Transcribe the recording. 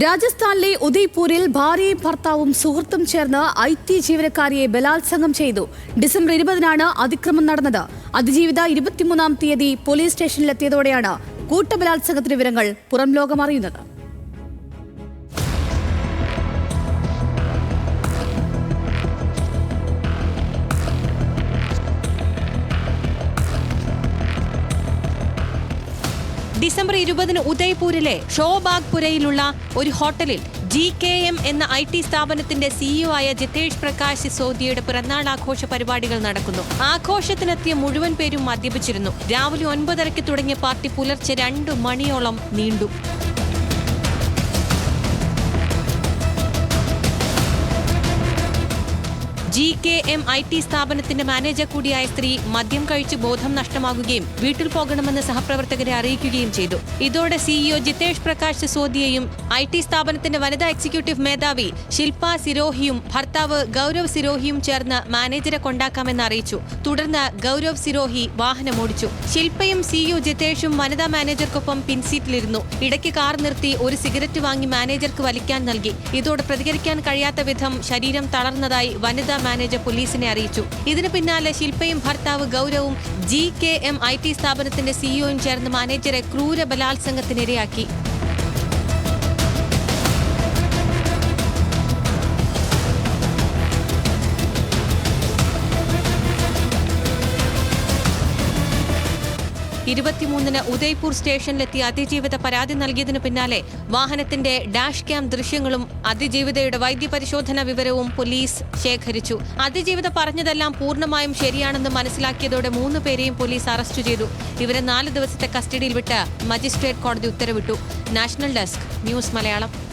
രാജസ്ഥാനിലെ ഉദയ്പൂരിൽ ഭാര്യയും ഭർത്താവും സുഹൃത്തും ചേർന്ന് ഐ ടി ജീവനക്കാരിയെ ബലാത്സംഗം ചെയ്തു. ഡിസംബർ ഇരുപതിനാണ് അതിക്രമം നടന്നത്. അതിജീവിത ഇരുപത്തിമൂന്നാം തീയതി പോലീസ് സ്റ്റേഷനിലെത്തിയതോടെയാണ് കൂട്ടബലാത്സംഗത്തിന്റെ വിവരങ്ങൾ പുറം ലോകം അറിയുന്നത്. ഡിസംബർ ഇരുപതിന് ഉദയ്പൂരിലെ ഷോബാഗ്പുരയിലുള്ള ഒരു ഹോട്ടലിൽ ജി കെ എം എന്ന ഐ ടി സ്ഥാപനത്തിന്റെ സിഇഒ ആയ ജിതേഷ് പ്രകാശ് സിസോദിയയുടെ പിറന്നാൾ ആഘോഷ പരിപാടികൾ നടക്കുന്നു. ആഘോഷത്തിനെത്തിയ മുഴുവൻ പേരും മദ്യപിച്ചിരുന്നു. രാവിലെ ഒൻപതരയ്ക്ക് തുടങ്ങിയ പാർട്ടി പുലർച്ചെ രണ്ടു മണിയോളം നീണ്ടു. G K M I T സ്ഥാപനത്തിന്റെ മാനേജർ കൂടിയായ സ്ത്രീ മദ്യം കഴിച്ച് ബോധം നഷ്ടമാകുകയും വീട്ടിൽ പോകണമെന്ന് സഹപ്രവർത്തകരെ അറിയിക്കുകയും ചെയ്തു. ഇതോടെ സിഇഒ ജിതേഷ് പ്രകാശ് സിസോദിയയും ഐ ടി സ്ഥാപനത്തിന്റെ വനിതാ എക്സിക്യൂട്ടീവ് മേധാവി ശില്പ സിരോഹിയും ഭർത്താവ് ഗൗരവ് സിരോഹിയും ചേർന്ന് മാനേജരെ കൊണ്ടാക്കാമെന്ന് അറിയിച്ചു. തുടർന്ന് ഗൗരവ് സിരോഹി വാഹനം ഓടിച്ചു. ശില്പയും സിഇഒ ജിതേഷും വനിതാ മാനേജർക്കൊപ്പം പിൻസീറ്റിലിരുന്നു. ഇടയ്ക്ക് കാർ നിർത്തി ഒരു സിഗരറ്റ് വാങ്ങി മാനേജർക്ക് വലിക്കാൻ നൽകി. ഇതോടെ പ്രതികരിക്കാൻ കഴിയാത്ത വിധം ശരീരം തളർന്നതായി വനിതാ മാനേജർ പോലീസിനെ അറിയിച്ചു. ഇതിനു പിന്നാലെ ശില്പയും ഭർത്താവ് ഗൗരവും G K M I T സ്ഥാപനത്തിന്റെ സിഇഒയും ചേർന്ന് മാനേജറെ ക്രൂര ബലാത്സംഗത്തിനിരയാക്കി ഇരുപത്തിമൂന്നിന് ഉദയ്പൂർ സ്റ്റേഷനിലെത്തിയ അതിജീവിത പരാതി നൽകിയതിനു പിന്നാലെ വാഹനത്തിന്റെ ഡാഷ് ക്യാം ദൃശ്യങ്ങളും അതിജീവിതയുടെ വൈദ്യപരിശോധന വിവരവും പോലീസ് ശേഖരിച്ചു. അതിജീവിത പറഞ്ഞതെല്ലാം പൂർണമായും ശരിയാണെന്ന് മനസ്സിലാക്കിയതോടെ മൂന്ന് പേരെയും പോലീസ് അറസ്റ്റ് ചെയ്തു. ഇവരെ നാല് ദിവസത്തെ കസ്റ്റഡിയിൽ വിട്ട് മജിസ്ട്രേറ്റ് കോടതി ഉത്തരവിട്ടു. National desk news Malayalam.